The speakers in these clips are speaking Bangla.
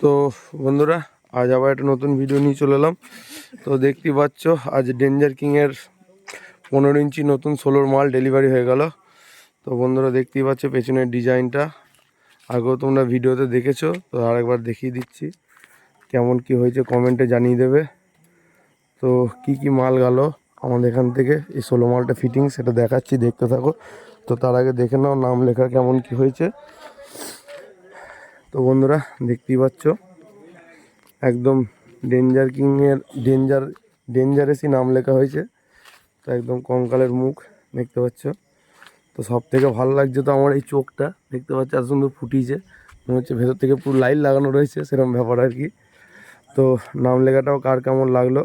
তো বন্ধুরা, আজ আবার একটা নতুন ভিডিও নিয়ে চলে এলাম। তো দেখতেই পাচ্ছ, আজ ডেঞ্জার কিংয়ের পনেরো ইঞ্চি নতুন ষোলোর মাল ডেলিভারি হয়ে গেল। তো বন্ধুরা, দেখতেই পাচ্ছ, পেছনের ডিজাইনটা। আগেও তোমরা ভিডিওতে দেখেছ, তো আরেকবার দেখিয়ে দিচ্ছি, কেমন কি হয়েছে কমেন্টে জানিয়ে দেবে। তো কি কি মাল গেল আমাদের এখান থেকে, এই ষোলো মালটা ফিটিং সেটা দেখাচ্ছি, দেখতে থাকো। তো তার আগে দেখে নাও, নাম লেখা কেমন কি হয়েছে। তো বন্ধুরা, দেখতেই পাচ্ছ? একদম ডেঞ্জার কিংয়ের ডেঞ্জার ডেঞ্জারেসই নাম লেখা হয়েছে। তো একদম কঙ্কালের মুখ, দেখতে পাচ্ছ? তো সব থেকে ভালো লাগছে তো আমার এই চোখটা, দেখতে পাচ্ছ? এত সুন্দর ফুটিয়েছে। মনে হচ্ছে ভেতর থেকে পুরো লাইট লাগানো রয়েছে, সেরকম ব্যাপার আর কি। তো নাম লেখাটাও কার কেমন লাগল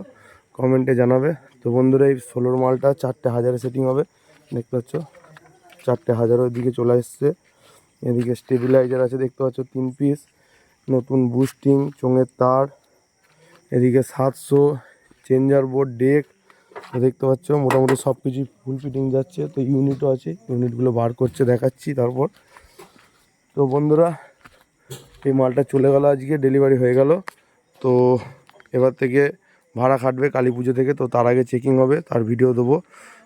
কমেন্টে জানাবে। তো বন্ধুরা, এই ষোলোর মালটা চারটে হাজারে সেটিং হবে। দেখতে পাচ্ছ? চারটে হাজারের দিকে চলে এসছে এদিকে স্টেবিলাইজার আছে, দেখতে পাচ্ছ, তিন পিস নতুন বুস্টিং চোঙের তার, এদিকে সাতশো চেঞ্জার বোর্ড ডেক দেখতে পাচ্ছ, মোটামুটি সব কিছুই ফুল ফিটিং যাচ্ছে, তো ইউনিটও আছে ইউনিটগুলো বার করছে, দেখাচ্ছি তারপর। তো বন্ধুরা, এই মালটা চলে গেল আজকে ডেলিভারি হয়ে গেল। তো এবার থেকে ভাড়া খাটবে কালী পুজো থেকে, তো তার আগে চেকিং হবে, তার ভিডিও দেবো।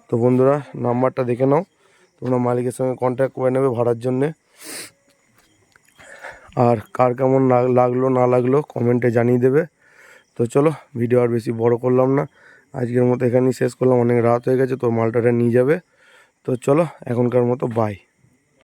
তো বন্ধুরা নাম্বারটা দেখে নাও, তোমরা মালিকের সঙ্গে কন্ট্যাক্ট করে নেবে ভাড়ার জন্যে। আর কার কেমন লাগ- লাগল, না লাগল, কমেন্টে জানিয়ে দেবে। তো চলো, ভিডিও আর বেশি বড় করলাম না। আজকের মতো এখানেই শেষ করলাম। অনেক রাত হয়ে গেছে, তো মালটাটা নিয়ে যাবে। তো চলো, এখনকার মতো বাই